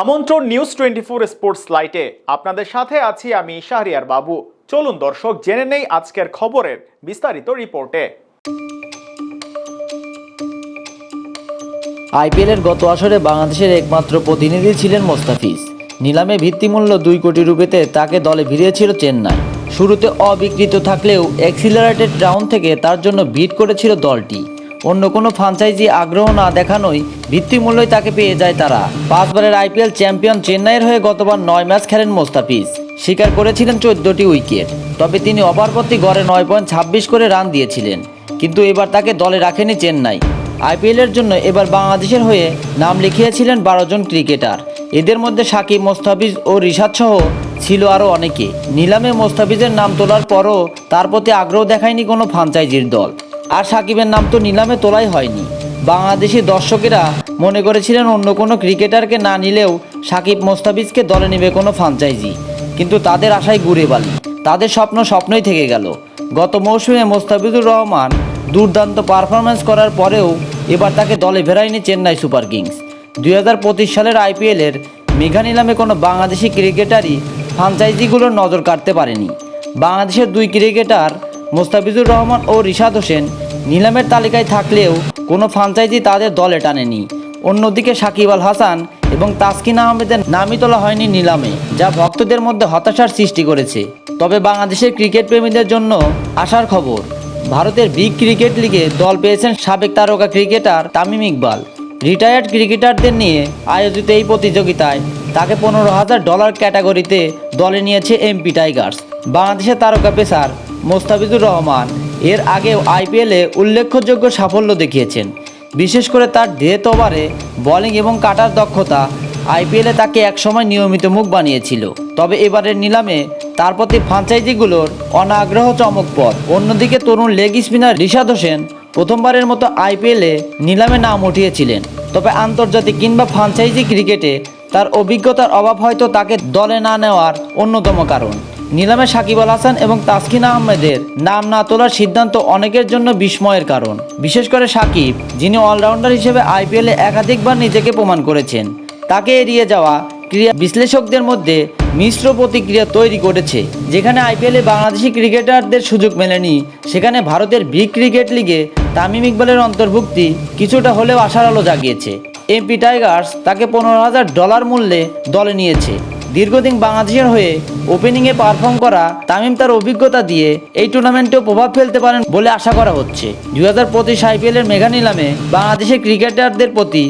আমন্ত্রণ news twenty four sports লাইটে আপনাদের সাথে আছি আমি শাহরিয়ার বাবু। চলুন দর্শক, জেনে নেই আজকের খবরের বিস্তারিত রিপোর্টে। আইপিএলের গত আসরে বাংলাদেশের একমাত্র প্রতিনিধি ছিলেন মোস্তাফিজ। নিলামে ভিত্তিমূল্য দুই কোটি রুপিতে তাকে দলে ভিড়িয়েছিল চেন্নাই। শুরুতে অবিকৃত থাকলেও এক্সিলারেটেড রাউন্ড থেকে তার জন্য ভিট করেছিল দলটি। অন্য কোনো ফ্রাঞ্চাইজি আগ্রহ না দেখানোই ভিত্তিমূল্যই তাকে পেয়ে যায় তারা। পাঁচবারের আইপিএল চ্যাম্পিয়ন চেন্নাইয়ের হয়ে গতবার নয় ম্যাচ খেলেন মোস্তাফিজ। স্বীকার করেছিলেন চোদ্দটি উইকেট, তবে তিনি অপারপত্তি গড়ে নয় পয়েন্ট ছাব্বিশ করে রান দিয়েছিলেন। কিন্তু এবার তাকে দলে রাখেনি চেন্নাই। আইপিএলের জন্য এবার বাংলাদেশের হয়ে নাম লিখিয়েছিলেন বারো জন ক্রিকেটার। এদের মধ্যে সাকিব, মোস্তাফিজ ও রিশাদ সহ ছিল আরও অনেকে। নিলামে মোস্তাফিজের নাম তোলার পরও তার প্রতি আগ্রহ দেখায়নি কোনো ফ্রাঞ্চাইজির দল। আর সাকিবের নাম তো নিলামে তোলাই হয়নি। বাংলাদেশি দর্শকেরা মনে করেছিলেন অন্য কোনো ক্রিকেটারকে না নিলেও সাকিব মোস্তাফিজকে দলে নেবে কোনো ফ্রাঞ্চাইজি। কিন্তু তাদের আশায় ঘুরে বালি। তাদের স্বপ্ন স্বপ্নই থেকে গেল। গত মৌসুমে মোস্তাফিজুর রহমান দুর্দান্ত পারফরমেন্স করার পরেও এবার তাকে দলে ফেরায়নি চেন্নাই সুপার কিংস। দুই হাজার পঁচিশ সালের আইপিএলের মেঘা নিলামে কোনো বাংলাদেশি ক্রিকেটারই ফ্রাঞ্চাইজিগুলোর নজর কাটতে পারেনি। বাংলাদেশের দুই ক্রিকেটার মোস্তাফিজুর রহমান ও রিশাদ হোসেন নিলামের তালিকায় থাকলেও কোনো ফ্রাঞ্চাইজি তাদের দলে টানেনি। অন্যদিকে সাকিব আল হাসান এবং তাসকিন আহমেদের নামই তোলা হয়নি নিলামে, যা ভক্তদের মধ্যে হতাশার সৃষ্টি করেছে। তবে বাংলাদেশের ক্রিকেট প্রেমীদের জন্য আসার খবর, ভারতের বিগ ক্রিকেট লিগে দল পেয়েছেন সাবেক তারকা ক্রিকেটার তামিম ইকবাল। রিটায়ার্ড ক্রিকেটারদের নিয়ে আয়োজিত এই প্রতিযোগিতায় তাকে পনেরো হাজার ডলার ক্যাটাগরিতে দলে নিয়েছে এমপি টাইগার্স। বাংলাদেশের তারকা পেসার মোস্তাফিজুর রহমান এর আগেও আইপিএলে উল্লেখযোগ্য সাফল্য দেখিয়েছেন। বিশেষ করে তার ডেথ ওভারে বোলিং এবং কাটার দক্ষতা আইপিএলে তাকে একসময় নিয়মিত মুখ বানিয়েছিল। তবে এবারের নিলামে তার প্রতি ফ্রাঞ্চাইজিগুলোর অনাগ্রহ চমকপথ অন্যদিকে তরুণ লেগ স্পিনার রিশাদ হোসেন প্রথমবারের মতো আইপিএলে নিলামে নাম উঠিয়েছিলেন। তবে আন্তর্জাতিক কিংবা ফ্রাঞ্চাইজি ক্রিকেটে তার অভিজ্ঞতার অভাব হয়তো তাকে দলে না নেওয়ার অন্যতম কারণ। নিলামে সাকিব আল হাসান এবং তাসকিন আহমেদের নাম না তোলার সিদ্ধান্ত অনেকের জন্য বিস্ময়ের কারণ। বিশেষ করে সাকিব, যিনি অলরাউন্ডার হিসেবে আইপিএলে একাধিকবার নিজেকে প্রমাণ করেছেন। তাকে এড়িয়ে যাওয়া ক্রীড়া বিশ্লেষকদের মধ্যে মিশ্র প্রতিক্রিয়া তৈরি করেছে, যেখানে আইপিএলে বাংলাদেশি ক্রিকেটারদের সুযোগ মেলেনি। সেখানে ভারতের বিগ ক্রিকেট লিগে তামিম ইকবালের অন্তর্ভুক্তি কিছুটা হলেও আশার আলো জাগিয়েছে। এমপি টাইগার্স তাকে পনেরো হাজার ডলার মূল্যে দলে নিয়েছে। দীর্ঘদিন বাংলাদেশের হয়ে ওপেনিংয়ে পারফর্ম করা তামিম তার অভিজ্ঞতা দিয়ে এই টুর্নামেন্টেও প্রভাব ফেলতে পারেন বলে আশা করা হচ্ছে। দুই হাজার পঁচিশ আইপিএলের মেগা নিলামে বাংলাদেশের ক্রিকেটারদের প্রতি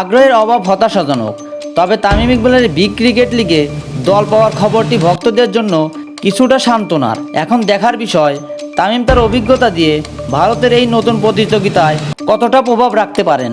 আগ্রহের অভাব হতাশাজনক। তবে তামিম ইকবালের বিগ ক্রিকেট লিগে দল পাওয়ার খবরটি ভক্তদের জন্য কিছুটা সান্ত্বনার। এখন দেখার বিষয়, তামিম তার অভিজ্ঞতা দিয়ে ভারতের এই নতুন প্রতিযোগিতায় কতটা প্রভাব রাখতে পারেন?